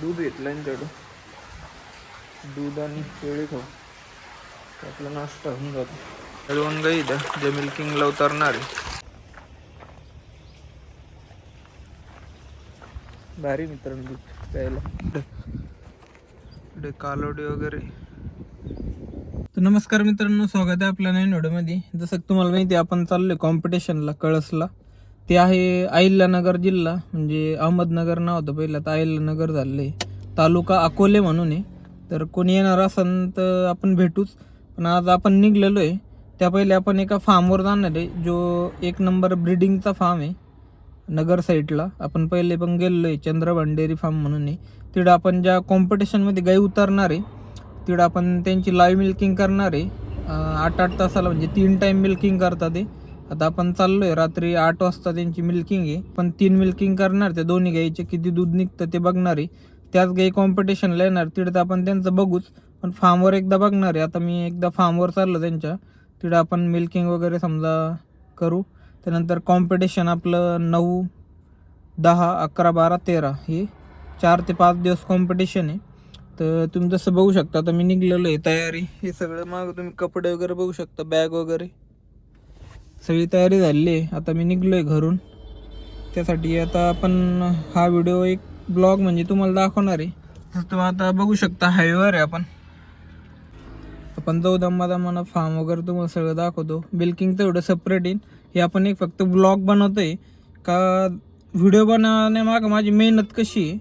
दूध घेतलं यांच्याकडं दूध आणि केळी खाऊ. त्यातला आपला नाश्ता होऊन जातो. दोन गाई द्या जे मिल्किंगला उतरणार. आहे भारी मित्रांनो दूध प्यायला. इकडे कालोडी वगैरे. तर नमस्कार मित्रांनो स्वागत आहे आपल्या नवीन व्हिडिओमध्ये. जसं की तुम्हाला माहिती आहे आपण चाललोय कॉम्पिटिशनला कळसला. ते आहे अहिल्यानगर जिल्हा म्हणजे अहमदनगर नाव होतं पहिलं तर अहिल्यानगर झालेलं आहे. तालुका अकोले म्हणून आहे. तर कोणी येणार असेल तर आपण भेटूच. पण आज आपण निघलेलो आहे. त्या पहिले आपण एका फार्मवर जाणार आहे जो एक नंबर ब्रिडिंगचा फार्म आहे नगर साईडला आपण पहिले पण गेलेलो आहे चंद्रभान डेअरी फार्म म्हणून आहे. तिकडं आपण ज्या कॉम्पिटिशनमध्ये गाई उतरणार आहे तिकडं आपण त्यांची लाईव्ह मिल्किंग करणार आहे. आठ आठ तासाला म्हणजे तीन टाईम मिल्किंग करतात ते. आता आपण चाललो आहे रात्री आठ वाजता त्यांची मिल्किंग आहे. पण तीन मिल्किंग करणार त्या दोन्ही गाईचे. किती दूध निघतं ते बघणार आहे. त्याच गाई कॉम्पिटिशनला येणार. तिथं तर आपण त्यांचं बघूच. पण फार्मवर एकदा बघणार आहे. आता मी एकदा फार्मवर चाललो त्यांच्या. तिथं आपण मिल्किंग वगैरे समजा करू. त्यानंतर कॉम्पिटिशन आपलं नऊ दहा अकरा बारा तेरा हे चार ते पाच दिवस कॉम्पिटिशन आहे. तर तुम्ही जसं बघू शकता. आता मी निघलेलो आहे. तयारी हे सगळं मागं तुम्ही कपडे वगैरे बघू शकता. बॅग वगैरे. सगळी तयारी झालेली आहे. आता मी निघलो आहे घरून. त्यासाठी आता आपण हा व्हिडिओ एक ब्लॉग म्हणजे तुम्हाला दाखवणार आहे. तसं तुम्ही आता बघू शकता हायवेवर आहे आपण. आपण जाऊ दम्मा फार्म वगैरे तुम्हाला सगळं दाखवतो. बिल्किंग तर एवढं सेपरेट येईल हे आपण एक फक्त ब्लॉग बनवतो आहे का व्हिडिओ बनवण्यामागं माझी मेहनत कशी आहे?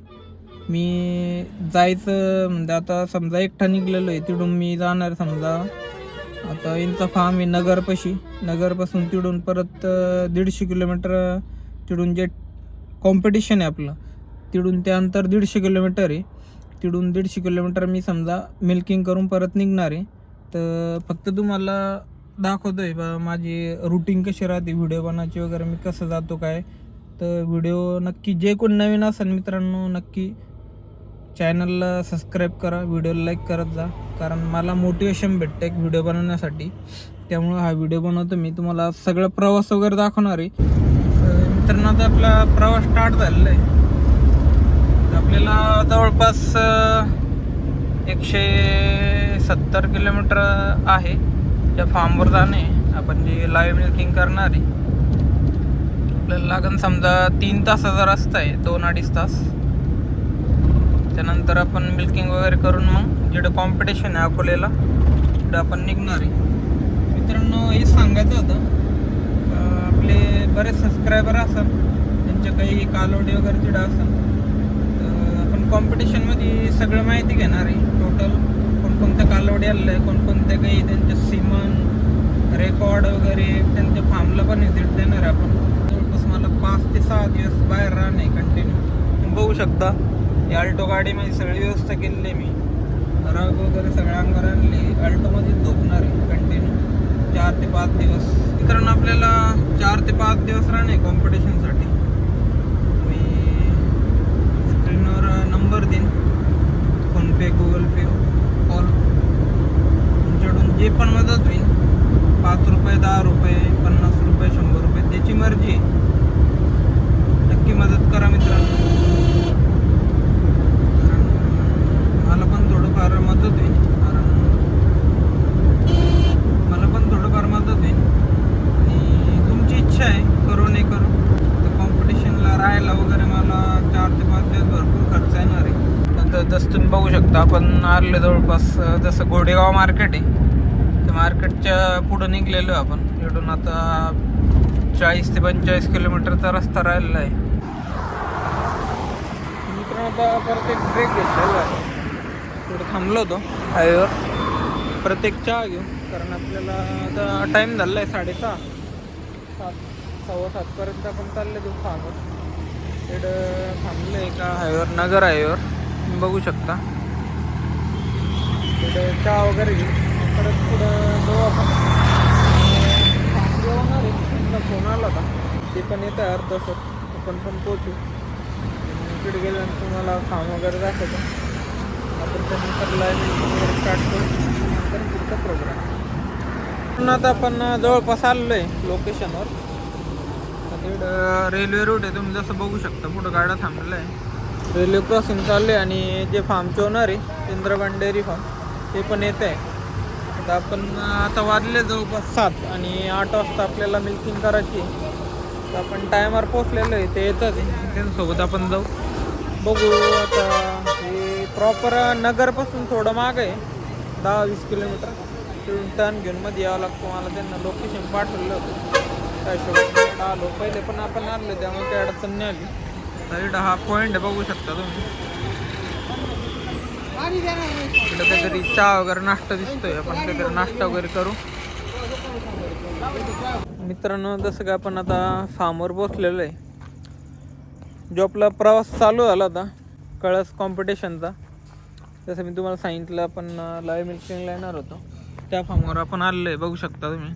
मी जायचं म्हणजे आता समजा एकटा निघलेलो आहे तिथून मी जाणार समजा. आता यांचा फार्म आहे नगरपाशी. नगरपासून तिडून परत दीडशे किलोमीटर तिडून जे कॉम्पिटिशन आहे आपलं तिडून ते अंतर दीडशे किलोमीटर आहे. तिडून दीडशे किलोमीटर मी समजा मिल्किंग करून परत निघणार आहे. तर फक्त तुम्हाला दाखवतोय बा माझी रुटीन कशी राहते व्हिडिओ बनायची वगैरे मी कसं जातो काय. तर व्हिडिओ नक्की जे कोण नवीन असेल मित्रांनो नक्की चॅनलला सबस्क्राईब करा व्हिडिओला लाईक करत जा. कारण मला मोटिवेशन भेटतं एक व्हिडिओ बनवण्यासाठी. त्यामुळं हा व्हिडिओ बनवतो मी. तुम्हाला सगळं प्रवास वगैरे दाखवणार आहे. मित्रांनो आता आपला प्रवास स्टार्ट झालेला आहे. आपल्याला जवळपास एकशे सत्तर किलोमीटर आहे. त्या फार्मवर जाणे. आपण जे लाईव्ह मिल्किंग करणार आहे. आपल्याला लागन समजा तीन तासाचा रस्ता आहे दोन अडीच तास. त्यानंतर आपण मिल्किंग वगैरे करून मग जिकडं कॉम्पिटिशन आहे अकोलेला तिथं आपण निघणार आहे. मित्रांनो हे सांगायचं होतं. आपले बरेच सबस्क्रायबर असाल त्यांच्या काही कालोडी वगैरे तिथं असेल तर आपण कॉम्पिटिशनमध्ये सगळं माहिती घेणार आहे. टोटल कोणकोणत्या कालवडी आलेलं आहे कोणकोणत्या काही त्यांचे सिमन रेकॉर्ड वगैरे त्यांच्या फार्मला पण व्हिजिट देणार आहे आपण. जवळपास मला पाच ते सहा दिवस बाहेर राहणे कंटिन्यू बघू शकता. या अल्टो गाडीमध्ये सगळी व्यवस्था केलेली आहे मी. रग वगैरे सगळ्यांवर आणली अल्टोमध्ये झोपणार आहे कंटिन्यू चार ते पाच दिवस. मित्रांनो आपल्याला चार ते पाच दिवस राहणे कॉम्पिटिशनसाठी मी स्क्रीनवर नंबर देईन. फोनपे गुगल पे कॉल तुमच्याकडून जे पण मदत होईल पाच रुपये दहा रुपये पन्नास रुपये शंभर रुपये त्याची मर्जी आहे. नक्की मदत करा मित्रांनो कारण मला पण थोडंफार मदत होईल कारण मला पण थोडंफार मदत होईल आणि तुमची इच्छा आहे करू नाही करू तर कॉम्पिटिशनला राहायला वगैरे मला चार ते पाच दिवस भरपूर खर्च येणार आहे आता जसं तुम्ही बघू शकता. आपण आले जवळपास जसं घोडेगाव मार्केट आहे त्या मार्केटच्या पुढं निघलेलो आहे आपण. इकडून आता चाळीस ते पंचेचाळीस किलोमीटरचा रस्ता राहिलेला आहे. मित्रांनो आता परत एक ब्रेक घेतलेला आहे. थोडं थांबलो होतो हायवेवर परत एक चहा घेऊ कारण आपल्याला आता टाईम झाला आहे साडेसहा. सात सव्वा सातपर्यंत आपण चालले तू फार्मवर तिकडं थांबलं आहे का हायवेवर नगर हायवेवर बघू शकता. तिकडं चहा वगैरे घेऊ. परत पुढं जाऊ आपण. जेवणार आहे. फोन आला होता. ते पण येतं आहे अर्ध तासात आपण पण पोचू आणि तिकडे गेल्यानंतर तुम्हाला फार्म वगैरे दाखवतो. आपण त्यानंतर लाईव्ह वगैरे स्टार्ट करू. नंतर पुढचा प्रोग्राम पण आता आपण जवळपास आलेलो आहे लोकेशनवर तिकडं रेल्वे रूट आहे. तुम्ही जसं बघू शकता पुढं गाड्या थांबलेलं आहे. रेल्वे क्रॉसिंग चालले आणि जे फार्मचे ओनर आहे चंद्रबाण डेअरी फार्म ते पण येत आहे. आता आपण आता वाजले जवळपास सात आणि आठ वाजता आपल्याला मिल्किंग करायची तर आपण टायमावर पोचलेलो आहे ते येतात आहे. त्यांच्यासोबत आपण जाऊ. बघू आता हे प्रॉपर नगरपासून थोडं माग आहे. दहा वीस किलोमीटर. तिथून टर्न घेऊन मध्ये यावं लागतं. मला त्यांना लोकेशन पाठवलं होतं. त्या हिशोबाने आलो. पहिले पण आपण आलो त्यामुळे काही अडचण नाही आली. तर हा पॉईंट बघू शकता तुम्ही. इकडं काहीतरी चहा वगैरे नाश्ता दिसतोय. आपण काहीतरी नाश्ता वगैरे करू. मित्रांनो जसं काय आपण आता फार्मवर बसलेलो आहे. जो आपला प्रवास चालू झाला होता कळस कॉम्पिटिशनचा जसं मी तुम्हाला सांगितलं आपण लाईव्ह मिल्किंगला येणार होतो. त्या फार्मवर आपण आलेलो आहे. बघू शकता तुम्ही.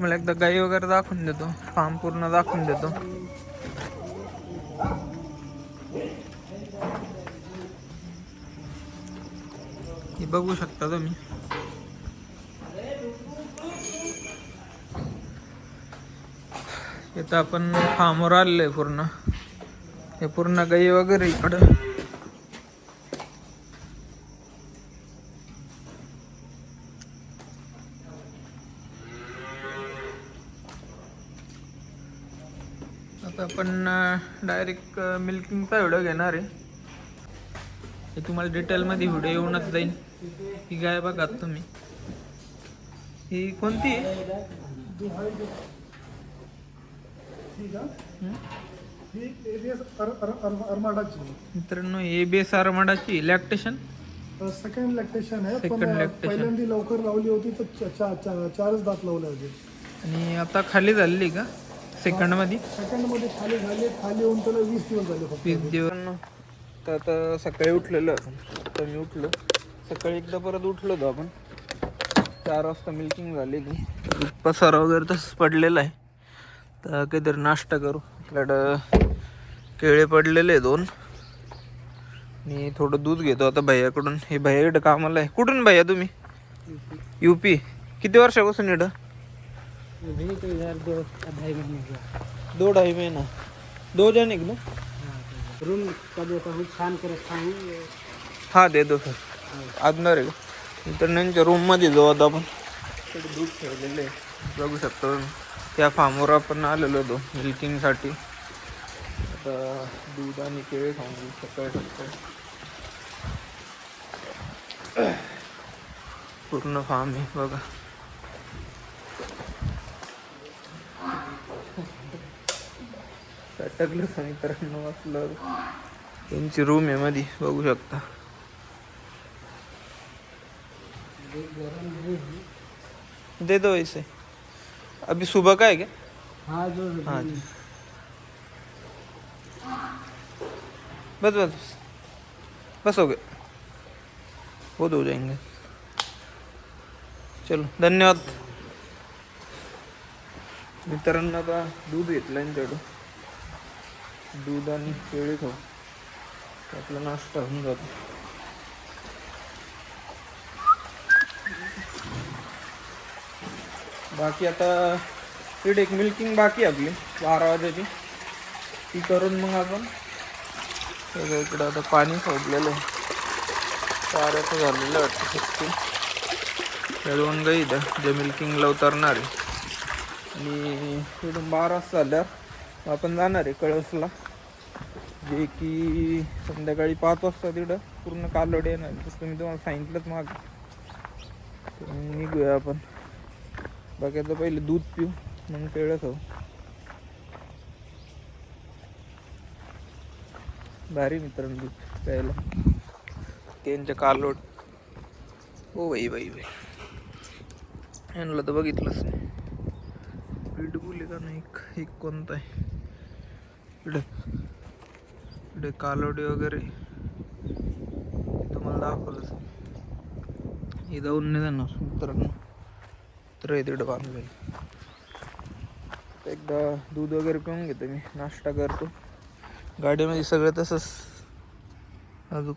मला एकदा गाई वगैरे दाखवून देतो. फार्म पूर्ण दाखवून देतो. हे बघू शकता तुम्ही. इथं आपण फार्मवर आलेलो आहे पूर्ण. हे पूर्ण गाई वगैरे इकडं. आता आपण डायरेक्ट मिल्किंगचा व्हिडिओ घेणार आहे. हे तुम्हाला डिटेलमध्ये व्हिडिओ येऊनच जाईल. ही गाय बघा तुम्ही. ही कोणती आहे? एबीएस अरमाडाची मित्रांनो ए बी एस आरमाडाची लॅक्टेशन सेकंड लॅक्टेशन आहे. पण. पहिल्यांदा लवकर लावली होती तर चारच दात लावले होते. आणि आता खाली झालेली का? सेकंडमध्ये सेकंडमध्ये खाली झाले खाली होऊन त्याला वीस दिवस झाले फक्त. वीस दिवस. तर आता सकाळी उठलेलो आपण. आता मी उठलो. सकाळी एकदा परत उठलो होतो आपण. चार वाजता मिल्किंग झालेली. दूध पसारा वगैरे तसंच पडलेला आहे. तर काहीतरी नाश्ता करू. आपल्याकडं केळे पडलेले दोन. आणि थोडं दूध घेतो आता भैयाकडून. हे भैया इकडं कामाला आहे. कुठून भैया तुम्ही? U P. किती वर्षापासून इकडं दो ढाई महीना। दो जने ना? रूम का देता हूँ छान कर हा। दे दो सर आजणार आहे का तर त्यांच्या रूममध्ये जाऊ आता आपण तिकडे दूध ठेवलेलं आहे बघू शकतो. त्या फार्मवर आपण आलेलो होतो मिल्किंगसाठी आता दूध आणि केळी खाऊन घेऊ सकाळी सकाळी पूर्ण फार्म आहे बघा। सटकलं मित्रांनो वाचलं त्यांची रूम आहे मध्ये बघू शकता. दे दो ऐसे अभी सुबह का है क्या? हाँ जो हाँ जी बस बस बस. हो गए. बहुत हो जाएँगे. चलो धन्यवाद. मित्रांनो आता दूध घेतलं दूध आणि केळी खाऊ. आपला नाश्ता होऊन जातो. बाकी आता इकडे एक मिल्किंग बाकी आपली बारा वाजायची ती करून मग आपण सगळं इकडं आता पाणी सोडलेलं आहे. चाऱ्याचं झालेलं वाटतं सिस्टीम दोन गाई इथं जे मिल्किंगला उतरणार. आहे आणि तिथून बारा वाजता झाल्यावर आपण जाणार आहे कळसला. जे की संध्याकाळी पाच वाजता तिकडं पूर्ण कालोडे येणार. तसं मी तुम्हाला सांगितलंच माग. निघूया आपण. बाकी आता पहिले दूध पिऊ मग केळं खाऊ. भारी मित्रांनो दूध प्यायला. त्यांच्या कालोड. हो बाई बाई बाई. यांना तर बघितलंच नाही. पिटबुल आहे का नाही? एक कोणता आहे? इकडे कालोडी वगैरे हे तुम्हाला दाखवलंच. हे जाऊन नाही जाणार मित्रांनो तर आहे. बांधलेलं एकदा दूध वगैरे पिऊन घेतो मी नाश्ता करतो. गाडीमध्ये सगळं तसंच. अजून